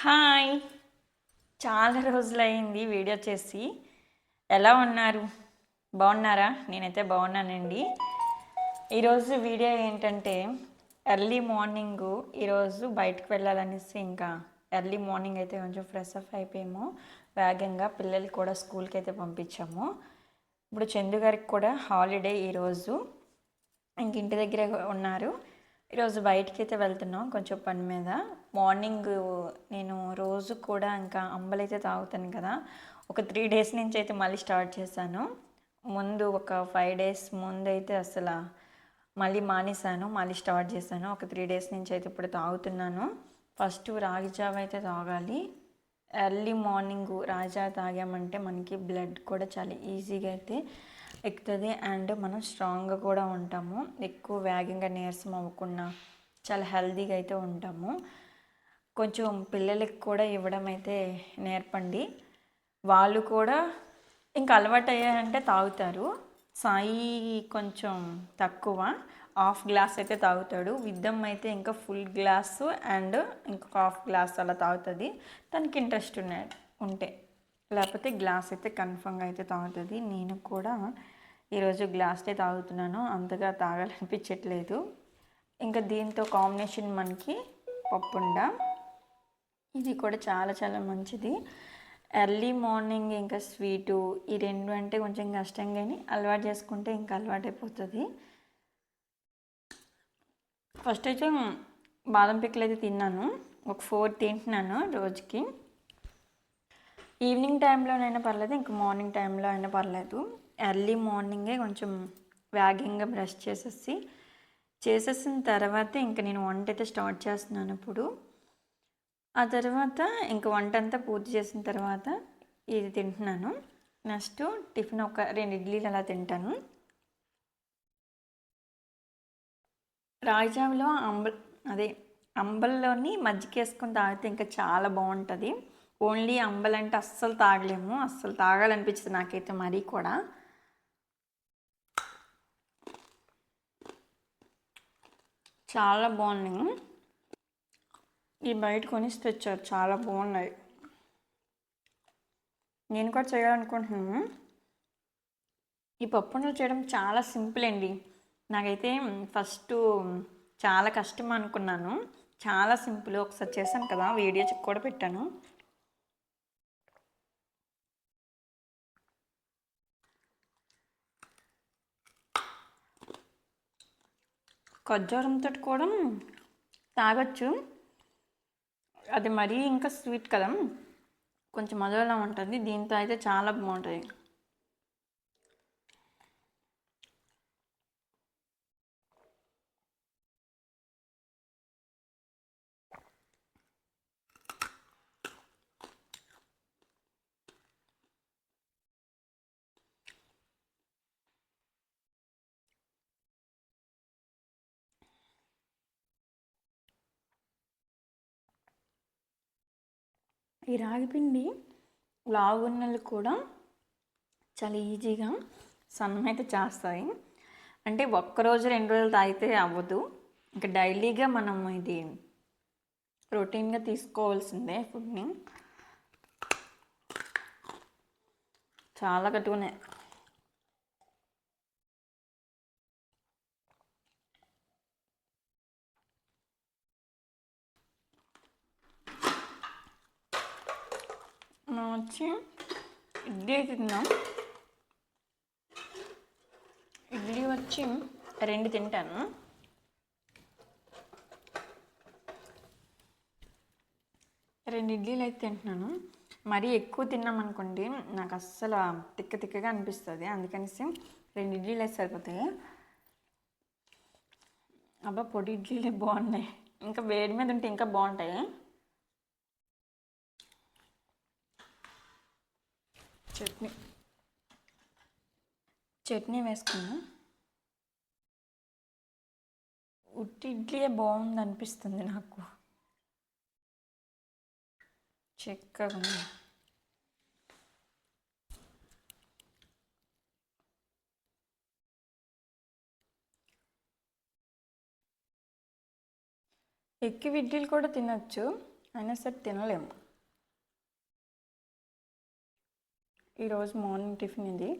Hi. చాలా రోజులైంది video చేసి. ఎలా ఉన్నారు? బాగున్నారా? నేనైతే బాగున్నానండి. ఈరోజు వీడియో ఏంటంటే ఎర్లీ మార్నింగ్ ఈరోజు బయటకు వెళ్ళాలనేసి ఇంకా ఎర్లీ మార్నింగ్ అయితే కొంచెం ఫ్రెష్ అప్ అయిపోయాము. వేగంగా పిల్లలు కూడా స్కూల్కి అయితే పంపించాము. ఇప్పుడు చందు గారికి కూడా హాలిడే ఈరోజు. ఇంక ఇంటి దగ్గర ఉన్నారు. ఈరోజు బయటికి అయితే వెళ్తున్నాం కొంచెం పని మీద. మార్నింగ్ నేను రోజు కూడా ఇంకా అంబలైతే తాగుతాను కదా. ఒక త్రీ డేస్ నుంచి అయితే మళ్ళీ స్టార్ట్ చేశాను. ముందు ఒక ఫైవ్ డేస్ ముందు అయితే అసలు మళ్ళీ మానేశాను మళ్ళీ స్టార్ట్ చేశాను. ఒక త్రీ డేస్ నుంచి అయితే ఇప్పుడు తాగుతున్నాను. ఫస్ట్ రాగి జావ అయితే తాగాలి. ఎర్లీ మార్నింగ్ రాజా తాగామంటే మనకి బ్లడ్ కూడా చాలా ఈజీగా అయితే ఎక్కుతుంది అండ్ మనం స్ట్రాంగ్గా కూడా ఉంటాము. ఎక్కువ వేగంగా నీరసం అవ్వకుండా చాలా హెల్దీగా అయితే ఉంటాము. కొంచెం పిల్లలకి కూడా ఇవ్వడం అయితే నేర్పండి. వాళ్ళు కూడా ఇంకా అలవాటు అయ్యారంటే తాగుతారు. సాయి కొంచెం తక్కువ. హాఫ్ గ్లాస్ అయితే తాగుతాడు. విద్దం అయితే ఇంకా ఫుల్ గ్లాస్ అండ్ ఇంకొక హాఫ్ గ్లాస్ అలా తాగుతుంది. తనకి ఇంట్రెస్ట్ ఉన్నాయి ఉంటే. లేకపోతే గ్లాస్ అయితే కన్ఫర్మ్గా అయితే తాగుతుంది. నేను కూడా ఈరోజు గ్లాస్టే తాగుతున్నాను. అంతగా తాగాలనిపించట్లేదు. ఇంకా దీంతో కాంబినేషన్ మనకి పప్పుండ. ఇది కూడా చాలా చాలా మంచిది. ఎర్లీ మార్నింగ్ ఇంకా స్వీటు ఈ రెండు అంటే కొంచెం కష్టం కానీ అలవాటు చేసుకుంటే ఇంకా అలవాటు అయిపోతుంది ఫస్ట్ అయితే బాదం పిక్కలు అయితే తిన్నాను. ఒక ఫోర్ తింటున్నాను రోజుకి. ఈవినింగ్ టైంలోనైనా పర్లేదు ఇంకా మార్నింగ్ టైంలో అయినా పర్లేదు. ఎర్లీ మార్నింగే కొంచెం వేగంగా బ్రష్ చేసేసి చేసేసిన తర్వాత ఇంకా నేను వంట అయితే స్టార్ట్ చేస్తున్నాను ఇప్పుడు. ఆ తర్వాత ఇంకా వంట అంతా పూర్తి చేసిన తర్వాత ఇది తింటున్నాను. నెక్స్ట్ టిఫిన్ ఒక రెండు ఇడ్లీలు అలా తింటాను. రాగిజావలో అంబ అదే అంబల్లోని మజ్జిగ వేసుకొని తాగితే ఇంకా చాలా బాగుంటుంది. ఓన్లీ అంబల్ అంటే అస్సలు తాగలేము. అస్సలు తాగాలనిపించింది నాకైతే మరీ కూడా. చాలా బాగున్నాయి. ఈ బయట కొనిసి తెచ్చారు చాలా బాగున్నాయి. నేను కూడా చేయాలనుకుంటున్నాను. ఈ పప్పుండలు చేయడం చాలా సింపుల్ అండి. నాకైతే ఫస్ట్ చాలా కష్టం అనుకున్నాను. చాలా సింపుల్. ఒకసారి చేశాను కదా వీడియో కూడా పెట్టాను. ఖర్జూరంతో కూడా తాగొచ్చు. అది మరీ ఇంకా స్వీట్ కదా. కొంచెం మధురలా ఉంటుంది. దీంతో అయితే చాలా బాగుంటుంది ఈ రాగిపిండి లావున్నలు కూడా చాలా ఈజీగా సన్నం అయితే చేస్తాయి. అంటే ఒక్కరోజు రెండు రోజులు తాగితే అవ్వదు. ఇంకా డైలీగా మనం ఇది రొటీన్గా తీసుకోవాల్సిందే ఫుడ్ని. చాలా కట్టుకునే మనం వచ్చి ఇడ్లీ తిన్నాం. ఇడ్లీ వచ్చి రెండు తింటాను. రెండు ఇడ్లీలు అయితే తింటున్నాను. మరీ ఎక్కువ తిన్నాం అనుకోండి నాకు అస్సలు తిక్క తిక్కగా అనిపిస్తుంది. అందుకనేసి రెండు ఇడ్లీలు అయితే సరిపోతాయి. అబ్బా పొడి ఇడ్లీలే బాగున్నాయి. ఇంకా వేడి మీద ఉంటే ఇంకా బాగుంటాయి చట్నీ చట్నీ వేసుకున్నా. ఉట్టి ఇడ్లీయే బాగుంది అనిపిస్తుంది నాకు. చిక్కగా ఉంది. ఎక్కువ ఇడ్లీలు కూడా తినచ్చు అయినా సరే తినలేము. ఈరోజు మార్నింగ్ టిఫిన్ ఇది.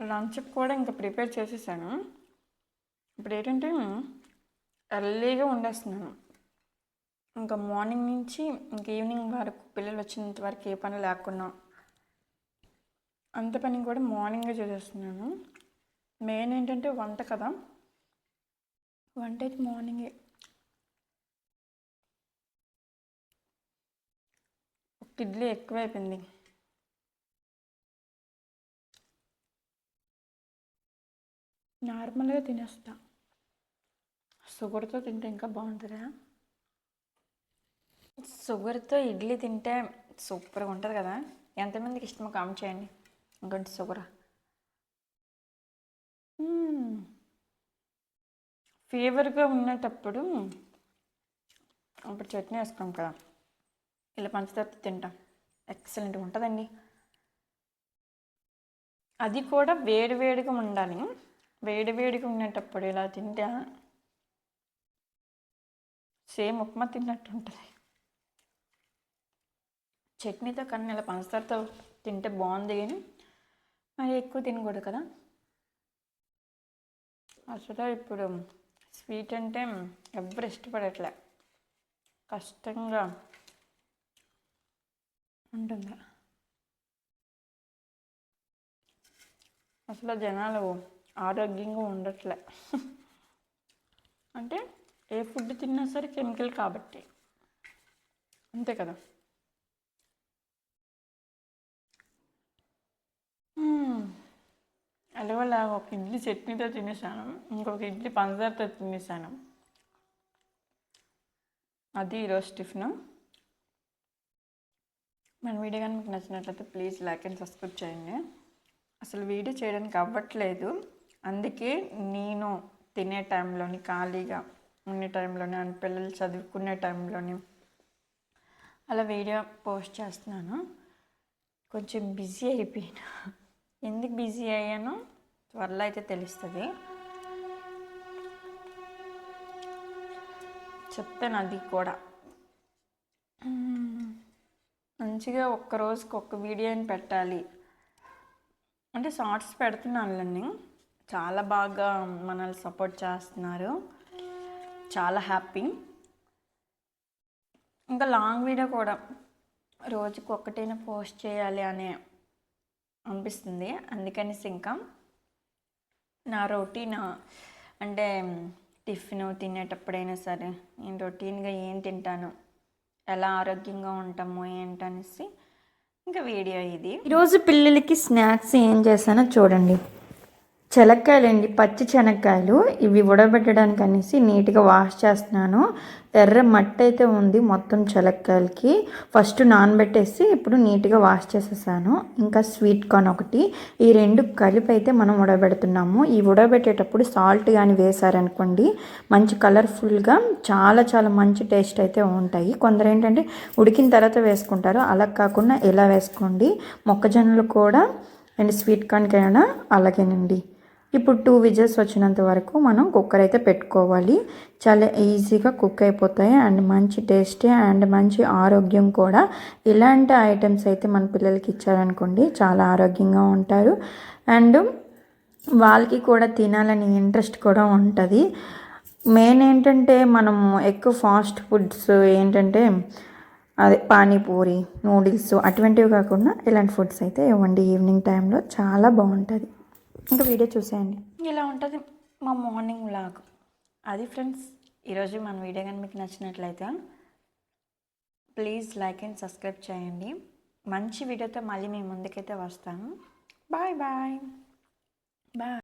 లంచ్ కూడా ఇంకా ప్రిపేర్ చేసేసాను. ఇప్పుడు ఏంటంటే ఎర్లీగా ఉండేస్తున్నాను ఇంకా మార్నింగ్ నుంచి ఇంకా ఈవినింగ్ వరకు పిల్లలు వచ్చినంత వరకు ఏ పని లేకుండా అంత పని కూడా మార్నింగే చేసేస్తున్నాను. మెయిన్ ఏంటంటే వంట కదా. వంట అయితే మార్నింగే. ఒక ఇడ్లీ ఎక్కువైపోయింది. నార్మల్గా తినేస్తా. షుగర్తో తింటే ఇంకా బాగుంటుందా? షుగర్తో ఇడ్లీ తింటే సూపర్గా ఉంటుంది కదా? ఎంతమందికి ఇష్టమో కామెంట్ చేయండి. ఇంకోటి షుగర్? ఫీవర్గా ఉన్నటప్పుడు అప్పుడు చట్నీ వేసుకున్నాం కదా? ఇలా పంచదారతో తింటాం. ఎక్సలెంట్గా ఉంటుందండి. అది కూడా వేడి వేడిగా ఉండాలి. వేడి వేడిగా ఉండేటప్పుడు ఇలా తింటే సేమ్ ఉప్మా తిన్నట్టు ఉంటుంది. చట్నీతో కన్నా ఇలా పంచదారతో తింటే బాగుంది కానీ మరి ఎక్కువ తినకూడదు కదా. అసలు ఇప్పుడు స్వీట్ అంటే ఎవరు ఇష్టపడట్లే. కష్టంగా ఉంటుంది. అసలు జనాలు ఆరోగ్యంగా ఉండట్లే. అంటే ఏ ఫుడ్ తిన్నా సరే కెమికల్ కాబట్టి. అంతే కదా? అలాగ ఒక ఇడ్లీ చట్నీతో తినేసాను ఇంకొక ఇడ్లీ పంచదారతో తినేసాను అది ఈరోజు టిఫిన్. మన వీడియో కానీ మీకు నచ్చినట్లయితే ప్లీజ్ లైక్ అండ్ సబ్స్క్రైబ్ చేయండి. అసలు వీడియో చేయడానికి అవ్వట్లేదు. అందుకే నేను తినే టైంలోని ఖాళీగా ఉండే టైంలోని అండ్ పిల్లలు చదువుకునే టైంలోని అలా వీడియో పోస్ట్ చేస్తున్నాను. కొంచెం బిజీ అయిపోయినా. ఎందుకు బిజీ అయ్యానో త్వరలో అయితే తెలుస్తుంది. చెప్తాను అది కూడా. మంచిగా ఒక్క రోజుకి ఒక్క వీడియోని పెట్టాలి. అంటే షార్ట్స్ పెడుతున్నాను చాలా బాగా మనల్ని సపోర్ట్ చేస్తున్నారు. చాలా హ్యాపీ. ఇంకా లాంగ్ వీడియో కూడా రోజుకి ఒక్కటైనా పోస్ట్ చేయాలి అనే అనిపిస్తుంది. అందుకనేసి ఇంకా నా రొటీన్ అంటే టిఫిన్ తినేటప్పుడైనా సరే నేను రొటీన్గా ఏం తింటాను ఎలా ఆరోగ్యంగా ఉంటాము ఏంటనేసి ఇంకా వీడియో ఇది. ఈరోజు పిల్లలకి స్నాక్స్ ఏం చేశానో చూడండి. చెనక్కాయలండి పచ్చి శనక్కాయలు ఇవి ఉడబెట్టడానికి అనేసి నీట్గా వాష్ చేస్తున్నాను. ఎర్ర మట్టి అయితే ఉంది మొత్తం చెలక్కాయలకి. ఫస్ట్ నానబెట్టేసి ఇప్పుడు నీట్గా వాష్ చేసేసాను. ఇంకా స్వీట్ కార్న్ ఒకటి. ఈ రెండు కలిపి అయితే మనం ఉడబెడుతున్నాము. ఈ ఉడబెట్టేటప్పుడు సాల్ట్ కానీ వేసారనుకోండి మంచి కలర్ఫుల్గా చాలా చాలా మంచి టేస్ట్ అయితే ఉంటాయి. కొందరు ఏంటంటే ఉడికిన తర్వాత వేసుకుంటారు. అలా కాకుండా ఇలా వేసుకోండి. మొక్కజొన్నలు కూడా అండ్ స్వీట్ కార్న్కైనా అలాగేనండి. ఇప్పుడు టూ విజిల్స్ వచ్చినంత వరకు మనం కుక్కర్ అయితే పెట్టుకోవాలి. చాలా ఈజీగా కుక్ అయిపోతాయి అండ్ మంచి టేస్టీ అండ్ మంచి ఆరోగ్యం కూడా. ఇలాంటి ఐటమ్స్ అయితే మన పిల్లలకి ఇచ్చారనుకోండి చాలా ఆరోగ్యంగా ఉంటారు. అండ్ వాళ్ళకి కూడా తినాలని ఇంట్రెస్ట్ కూడా ఉంటుంది. మెయిన్ ఏంటంటే మనం ఎక్కువ ఫాస్ట్ ఫుడ్స్ ఏంటంటే అదే పానీపూరి నూడిల్స్ అటువంటివి కాకుండా ఇలాంటి ఫుడ్స్ అయితే ఇవ్వండి. ఈవినింగ్ టైంలో చాలా బాగుంటుంది. ఇంకా వీడియో చూసేయండి. ఇలా ఉంటుంది మా మార్నింగ్ వ్లాగ్ అది ఫ్రెండ్స్ ఈరోజు మన వీడియో కానీ మీకు నచ్చినట్లయితే ప్లీజ్ లైక్ అండ్ సబ్స్క్రైబ్ చేయండి. మంచి వీడియోతో మళ్ళీ మీ ముందుకైతే వస్తాను. Bye bye bye